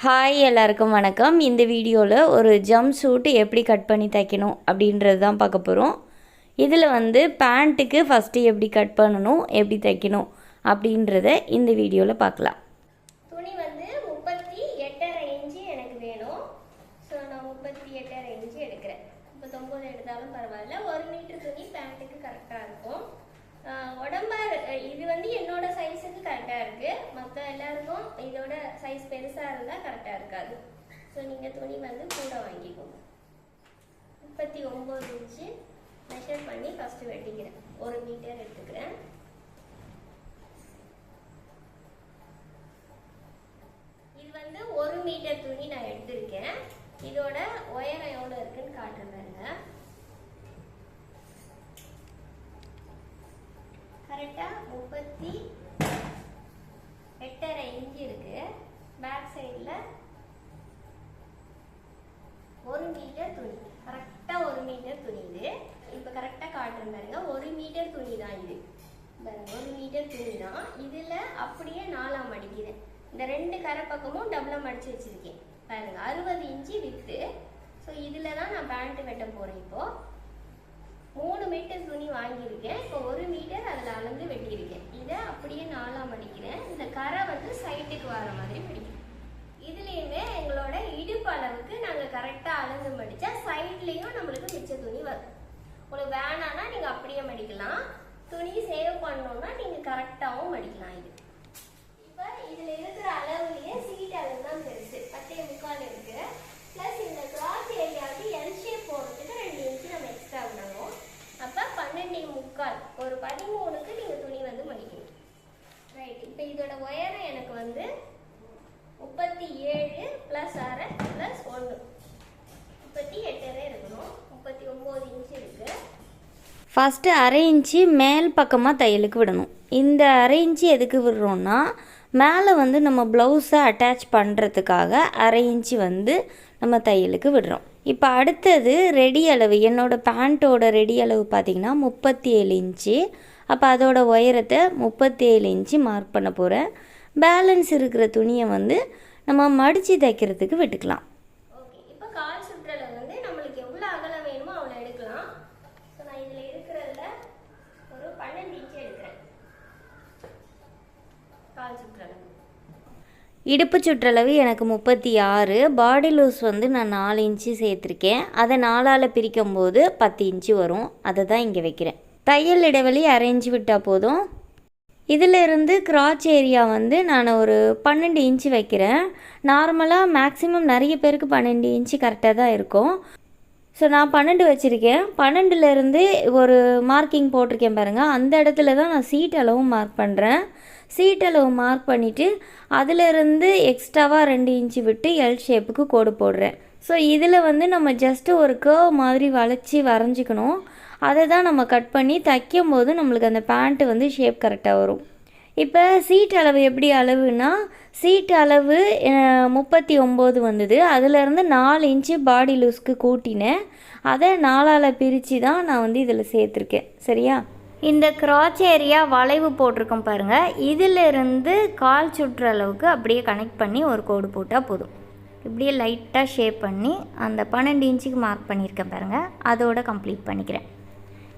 Hi எல்லாருக்கும் வணக்கம். இந்த வீடியோவில் ஒரு ஜம்ப் சூட் எப்படி கட் பண்ணி தைக்கணும் அப்படின்றது தான் பார்க்க போகிறோம் இதில் வந்து பேண்ட்டுக்கு ஃபஸ்ட்டு எப்படி கட் பண்ணணும் எப்படி தைக்கணும் அப்படின்றத இந்த வீடியோவில் பார்க்கலாம். துணி வந்து முப்பத்தி எட்டரை இன்ச்சு எனக்கு வேணும் ஸோ நான் முப்பத்தி எட்டரை இன்ச்சு எடுக்கிறேன் முப்பத்தொம்போது எடுத்தாலும் பரவாயில்ல ஒரு மீட்டர் துணி பேண்ட்டுக்கு கரெக்டாக இருக்கும் ஆஹ் உடம்ப அஹ் இது வந்து என்னோட சைஸுக்கு கரெக்டாக இருக்குது மற்ற எல்லாருக்கும் இதோட சைஸ் பெருசாக இருந்தால் கரெக்டாக இருக்காது. ஸோ நீங்கள் துணி வந்து கூட வாங்கிக்கோங்க. முப்பத்தி ஒம்பது இன்ச்சு மெஷர் பண்ணி ஃபஸ்ட்டு வெட்டிக்கிறேன். ஒரு மீட்டர் எடுத்துக்கிறேன். இது வந்து ஒரு மீட்டர் துணி நான் எடுத்திருக்கேன். இதோட உயரம் எவ்வளோ இருக்குன்னு காட்டுறேன் கரெக்டாக முப்பத்தி எட்டரை இன்ச்சு இருக்கு பேக் சைடில் ஒரு மீட்டர் துணி. கரெக்டாக ஒரு மீட்டர் துணி இது. இப்போ கரெக்டாக காட்டுறேன் பாருங்க. ஒரு மீட்டர் துணி தான் இது. பாருங்க ஒரு மீட்டர் துணி தான். இதில் அப்படியே நாலாம் அடிக்கிறேன் இந்த ரெண்டு கரை பக்கமும் டபுளாக மடிச்சு வச்சுருக்கேன். பாருங்க அறுபது இன்ச்சு வித்து ஸோ இதில் தான் நான் பேண்ட்டு வெட்ட போகிறேன் இப்போது மூணு மீட்டர் துணி வாங்கியிருக்கேன். இப்போ ஒரு மீட்டர் அதில் அளந்து வெட்டியிருக்கேன். இதை அப்படியே நாலாம் மடிக்கிறேன் இந்த கரை வந்து சைட்டுக்கு வர மாதிரி மடிக்கிறேன் இதுலேயுமே எங்களோட இடுப்பு அளவுக்கு நாங்கள் கரெக்டாக அளந்து மடித்தா சைட்லேயும் நம்மளுக்கு மிச்ச துணி வரும் உங்களுக்கு வேணான்னா நீங்கள் அப்படியே மடிக்கலாம். துணி சேவ் பண்ணணும்னா நீங்கள் கரெக்டாகவும் மடிக்கலாம் இது. இப்போ இதில் இருக்கிற அளவு சீட் அளவு தான் பெருசு பத்தே முக்கால் இருக்கு ப்ளஸ் இந்த கிராஸ் ஏரியாவுக்கு எல் ஷேப் போடுறதுக்கு ரெண்டு இன்ச்சு நம்ம எக்ஸ்ட்ரா விடணும் அப்போ பன்னெண்டே முக்கால் ஒரு பதிமூணுக்கு நீங்கள் துணி வந்து மடிக்கணும். ரைட் இப்போ இதோட உயரம் எனக்கு வந்து முப்பத்தி ஏழு ப்ளஸ் அரை ப்ளஸ் ஒன்று. முப்பத்தி எட்டரை இருக்கணும். முப்பத்தி ஒம்பது இன்ச்சு இருக்குது ஃபஸ்ட்டு அரை இன்ச்சு மேல் பக்கமாக தையலுக்கு விடணும். இந்த அரை இன்ச்சு எதுக்கு விடுறோன்னா மேலே வந்து நம்ம ப்ளவுஸை அட்டாச் பண்ணுறதுக்காக அரை இன்ச்சு வந்து நம்ம தையலுக்கு விடுறோம். இப்போ அடுத்தது ரெடி அளவு. என்னோடய பேண்ட்டோட ரெடி அளவு பார்த்திங்கன்னா முப்பத்தி ஏழு இன்ச்சு. அப்போ அதோட உயரத்தை முப்பத்தி ஏழு இன்ச்சு மார்க் பண்ண போகிறேன் பேலன்ஸ் இருக்கிற துணியை வந்து நம்ம மடித்து தைக்கிறதுக்கு விட்டுக்கலாம். கால் சுற்றளவு இடுப்பு சுற்றளவு எனக்கு முப்பத்தி ஆறு. பாடி லூஸ் வந்து நான் நாலு இன்ச்சு சேர்த்துருக்கேன். அதை நாலால் பிரிக்கும் போது பத்து இன்ச்சு வரும். அதை தான் இங்கே வைக்கிறேன். தையல் இடைவெளி அரை விட்டால் போதும். இதிலிருந்து கிராச் ஏரியா வந்து நான் ஒரு பன்னெண்டு இன்ச்சு வைக்கிறேன். நார்மலாக மேக்ஸிமம் நிறைய பேருக்கு பன்னெண்டு இன்ச்சு கரெக்டாக தான் இருக்கும். ஸோ நான் பன்னெண்டு வச்சுருக்கேன். பன்னெண்டுலேருந்து ஒரு மார்க்கிங் போட்டிருக்கேன் பாருங்கள் அந்த இடத்துல தான் நான் சீட் அளவும் மார்க் பண்ணுறேன் சீட் அளவு மார்க் பண்ணிவிட்டு அதிலிருந்து எக்ஸ்ட்ராவாக ரெண்டு இன்ச்சு விட்டு எல் ஷேப்புக்கு கோடு போடுறேன். ஸோ இதில் வந்து நம்ம ஜஸ்ட்டு ஒரு கேர்வ் மாதிரி வளைச்சி வரைஞ்சிக்கணும். அதை தான் நம்ம கட் பண்ணி தைக்கும் போது நம்மளுக்கு அந்த பேண்ட்டு வந்து ஷேப் கரெக்டாக வரும். இப்போ சீட் அளவு எப்படி அளவுனா சீட் அளவு முப்பத்தி ஒம்பது வந்தது. அதிலேருந்து நாலு இன்ச்சு பாடி லூஸ்க்கு கூட்டினேன். அதை நாலால் பிரித்து தான் நான் வந்து இதில் சேர்த்துருக்கேன். சரியா? இந்த கிராச் ஏரியா வளைவு போட்டிருக்கோம் பாருங்கள் இதிலிருந்து கால் சுற்று அளவுக்கு அப்படியே கனெக்ட் பண்ணி ஒரு கோடு போட்டால் போதும். இப்படியே லைட்டாக ஷேப் பண்ணி அந்த பன்னெண்டு இன்ச்சுக்கு மார்க் பண்ணியிருக்கேன் பாருங்கள் அதோட கம்ப்ளீட் பண்ணிக்கிறேன்.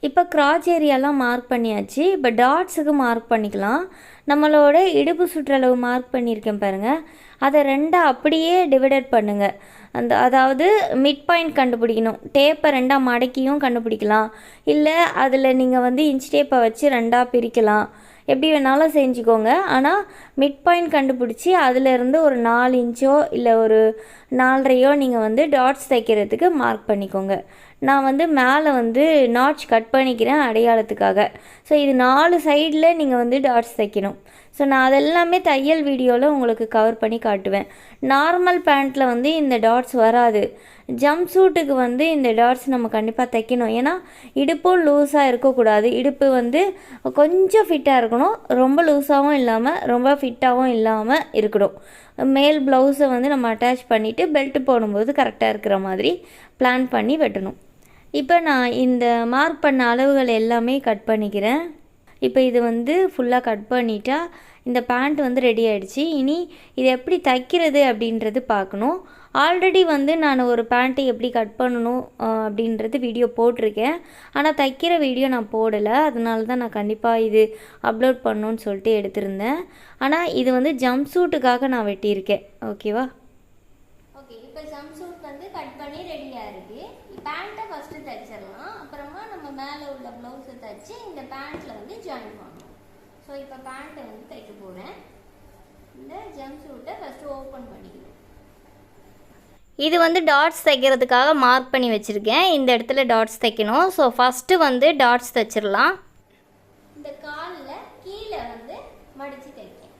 இப்போ கிராச் ஏரியாலாம் மார்க் பண்ணியாச்சு. இப்போ டாட்ஸுக்கு மார்க் பண்ணிக்கலாம். நம்மளோட இடுப்பு சுற்றளவு மார்க் பண்ணியிருக்கேன் பாருங்கள் அதை ரெண்டாக அப்படியே டிவைடட் பண்ணுங்கள் அந்த அதாவது மிட் பாயிண்ட் கண்டுபிடிக்கணும். டேப்பை ரெண்டாக மடக்கியும் கண்டுபிடிக்கலாம். இல்லை அதில் நீங்கள் வந்து இன்ச் டேப்பை வச்சு ரெண்டாக பிரிக்கலாம். எப்படி வேணாலும் செஞ்சுக்கோங்க. ஆனால் மிட் பாயிண்ட் கண்டுபிடிச்சி அதிலிருந்து ஒரு நாலு இன்ச்சோ இல்லை ஒரு நாலரையோ நீங்கள் வந்து டாட்ஸ் தைக்கிறதுக்கு மார்க் பண்ணிக்கோங்க. நான் வந்து மேலே வந்து நாட்ச் கட் பண்ணிக்கிறேன் அடையாளத்துக்காக. ஸோ இது நாலு சைடில் நீங்கள் வந்து டாட்ஸ் தைக்கணும். ஸோ நான் அதெல்லாமே தையல் வீடியோவில் உங்களுக்கு கவர் பண்ணி காட்டுவேன். நார்மல் பேண்ட்டில் வந்து இந்த டாட்ஸ் வராது. ஜம்ப் சூட்டுக்கு வந்து இந்த டாட்ஸ் நம்ம கண்டிப்பாக தைக்கணும். ஏன்னா இடுப்பும் லூஸாக இருக்கக்கூடாது. இடுப்பு வந்து கொஞ்சம் ஃபிட்டாக இருக்கும் இருக்கணும். ரொம்ப லூஸாகவும் இல்லாமல் ரொம்ப ஃபிட்டாகவும் இல்லாமல் இருக்கணும். மேல் ப்ளவுஸை வந்து நம்ம அட்டாச் பண்ணிவிட்டு பெல்ட் போடும்போது கரெக்டாக இருக்கிற மாதிரி பிளான் பண்ணி வெட்டணும். இப்போ நான் இந்த மார்க் பண்ண அளவுகள் எல்லாமே கட் பண்ணிக்கிறேன். இப்போ இது வந்து ஃபுல்லாக கட் பண்ணிட்டா இந்த பேண்ட் வந்து ரெடி ஆகிடுச்சு இனி இது எப்படி தைக்கிறது அப்படின்றது பார்க்கணும். ஆல்ரெடி வந்து நான் ஒரு பேண்ட்டை எப்படி கட் பண்ணணும் அப்படின்றது வீடியோ போட்டிருக்கேன். ஆனால் தைக்கிற வீடியோ நான் போடலை. அதனால தான் நான் கண்டிப்பாக இது அப்லோட் பண்ணணும்னு சொல்லிட்டு எடுத்திருந்தேன். ஆனால் இது வந்து ஜம்ப் சூட்டுக்காக நான் வெட்டியிருக்கேன். ஓகேவா ஓகே இப்போ ஜம்ப் சூட் வந்து கட் பண்ணி ரெடியாக இருக்கு பேண்ட்டை ஃபஸ்ட்டு தைச்சிடலாம். அப்புறமா நம்ம மேலே உள்ள ப்ளவுஸை தைச்சி இந்த பேண்ட்டில் வந்து ஜாயின் பண்ணணும். ஸோ இப்போ பேண்ட்டை வந்து தைக்க போகிறேன் இந்த ஜம்ப் சூட்டை ஃபஸ்ட்டு ஓப்பன் பண்ணிக்கணும். இது வந்து டாட்ஸ் தைக்கிறதுக்காக மார்க் பண்ணி வச்சுருக்கேன். இந்த இடத்துல டாட்ஸ் தைக்கணும். ஸோ ஃபஸ்ட்டு வந்து டாட்ஸ் தைச்சிடலாம். இந்த காலில் கீழே வந்து மடித்து தைக்கேன்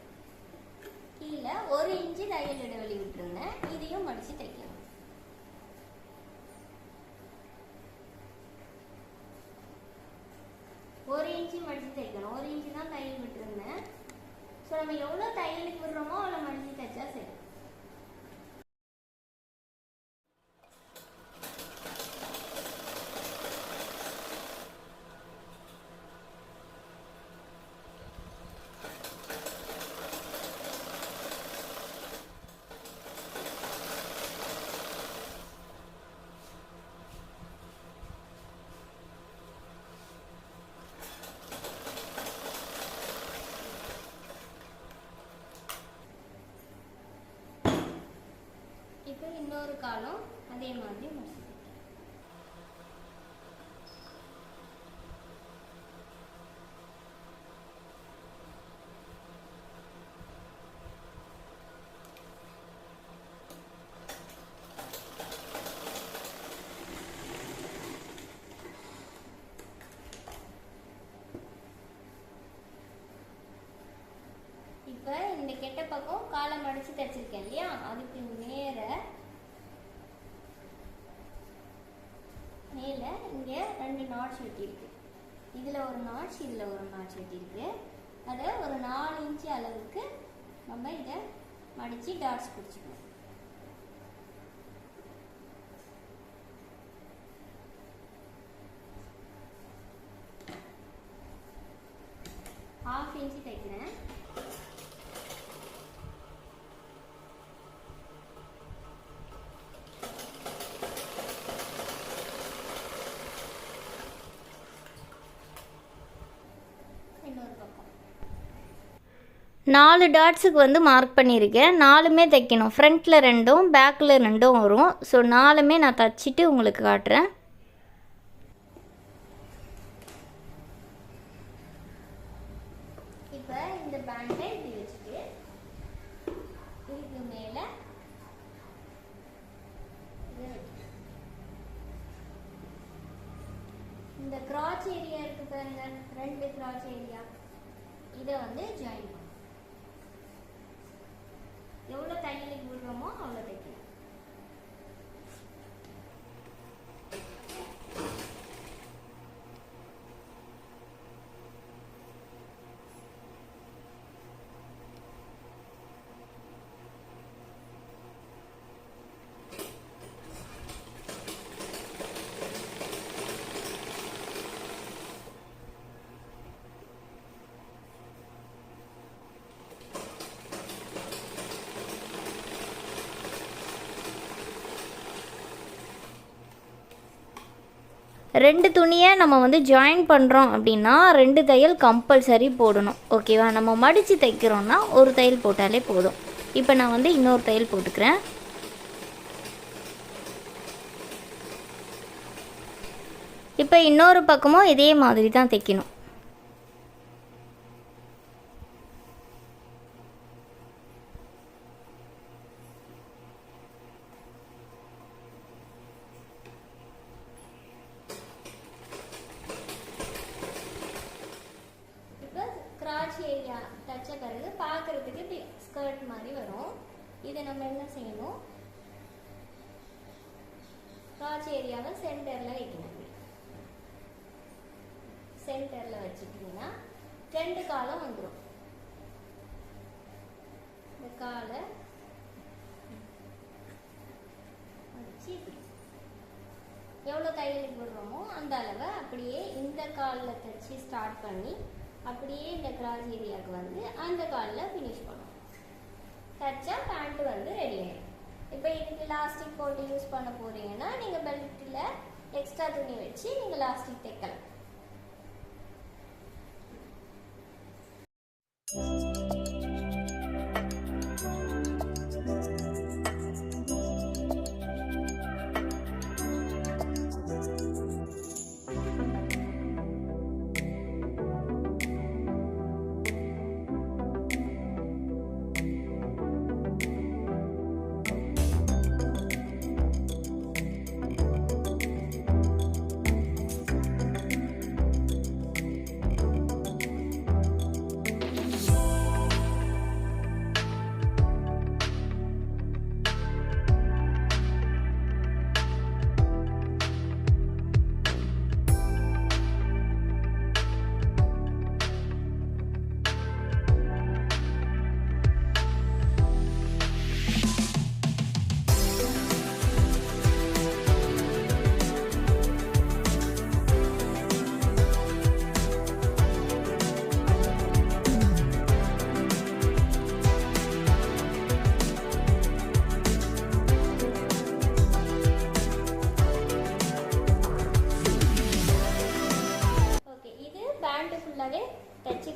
கீழே ஒரு இன்ச்சு தையல் இடைவெளி விட்டுருந்தேன் இதையும் மடித்து தைக்கணும் ஒரு இன்ச்சு மடித்து தைக்கணும் ஒரு இன்ச்சு தான் தையல் விட்டுருந்தேன் ஸோ நம்ம எவ்வளோ தையலுக்கு விடுறோமோ அவ்வளோ மடித்து தைச்சா சரி இப்போ இன்னொரு காலம் அதே மாதிரி மடிச்சு இப்போ இந்த கெட்ட பக்கம் காலை மடித்து தைச்சிருக்கேன் இல்லையா? அதுக்கு நேர மேலே இங்கே ரெண்டு நாட்ஸ் வெட்டியிருக்கு இதில் ஒரு நாட்ச் இதில் ஒரு நாட்ச் வெட்டியிருக்கு அதை ஒரு நாலு இன்ச்சு அளவுக்கு நம்ம இதை மடித்து டாட்ஸ் பிடிச்சிக்கணும் ஹாஃப் இன்ச்சு தைக்கிறேன் இன்னொரு பக்கம் நாலு டாட்ஸுக்கு வந்து மார்க் பண்ணியிருக்கேன். நாலுமே தைக்கணும். ஃப்ரண்ட்டில் ரெண்டும் பேக்கில் ரெண்டும் வரும். ஸோ நாலுமே நான் தச்சிட்டு உங்களுக்கு காட்டுறேன். இந்த கிராச் ஏரியா இருக்கு பாருங்க. ரெண்டு கிராச் ஏரியா இதை வந்து ஜாயின் பண்ணணும் விடுறோமோ அவ்வளோ தைக்கணும் ரெண்டு துணியை நம்ம வந்து ஜாயின் பண்ணுறோம் அப்படின்னா ரெண்டு தையல் கம்பல்சரி போடணும். ஓகேவா நம்ம மடித்து தைக்கிறோன்னா ஒரு தையல் போட்டாலே போதும். இப்போ நான் வந்து இன்னொரு தையல் போட்டுக்கிறேன். இப்போ இன்னொரு பக்கமும் இதே மாதிரி தான் தைக்கணும் இப்போ கிராச் ஏரியா தச்ச பிறகு பார்க்கறதுக்கு இப்படி ஸ்கர்ட் மாதிரி வரும். இதை நம்ம என்ன செய்யணும்? காட்சி ஏரியாவை சென்டரில் வைக்கணும். சென்டரில் வச்சுட்டிங்கன்னா ரெண்டு காலம் வந்துடும் இந்த காலை வச்சு இப்படி. எவ்வளோ கையில் போடுறோமோ அந்த அளவை அப்படியே இந்த காலில் தைச்சி ஸ்டார்ட் பண்ணி அப்படியே இந்த கிராஸ் ஏரியாவுக்கு வந்து அந்த காலில் ஃபினிஷ் பண்ணணும் தச்சா பேண்ட்டு வந்து ரெடி ஆகிடும் இப்போ இதுக்கு லாஸ்டிக் போட்டு யூஸ் பண்ண போகிறீங்கன்னா நீங்கள் பெல்ட்டில் எக்ஸ்ட்ரா துணி வச்சு நீங்கள் லாஸ்டிக் தைக்கலாம்.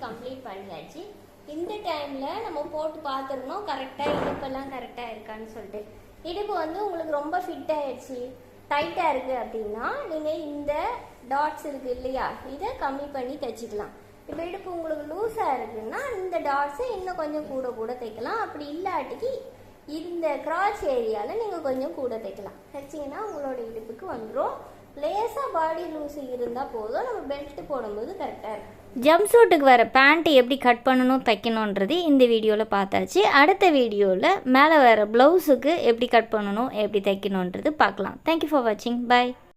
கம்ப்ளீட் பண்ணியாச்சு. இந்த டைமில் நம்ம போட்டு பார்த்துருந்தோம் கரெக்டாக இடுப்பெல்லாம் கரெக்டாக இருக்கான்னு சொல்லிட்டு. இடுப்பு வந்து உங்களுக்கு ரொம்ப ஃபிட் ஆயிடுச்சு. டைட்டாக இருக்குது அப்படின்னா நீங்கள் இந்த டாட்ஸ் இருக்குது இல்லையா? இதை கம்மி பண்ணி தைச்சிக்கலாம். இப்போ இடுப்பு உங்களுக்கு லூஸாக இருக்குன்னா இந்த டாட்ஸை இன்னும் கொஞ்சம் கூட கூட தைக்கலாம். அப்படி இல்லாட்டிக்கு இந்த கிராச் ஏரியாவில் நீங்கள் கொஞ்சம் கூட தைக்கலாம். தைச்சிங்கன்னா உங்களோட இடுப்புக்கு வந்துடும் லேசாக பாடி லூஸ் இருந்தால் போதும். நம்ம பெல்ட் போடும்போது கரெக்டாக இருக்கும். ஜம்ப் சூட்டுக்கு வர பேண்ட்டு எப்படி கட் பண்ணணும் தைக்கணுன்றது இந்த வீடியோவில் பார்த்தாச்சு. அடுத்த வீடியோவில் மேலே வர ப்ளவுஸுக்கு எப்படி கட் பண்ணணும் எப்படி தைக்கணுன்றது பார்க்கலாம். தேங்க்யூ ஃபார் வாட்சிங் பாய்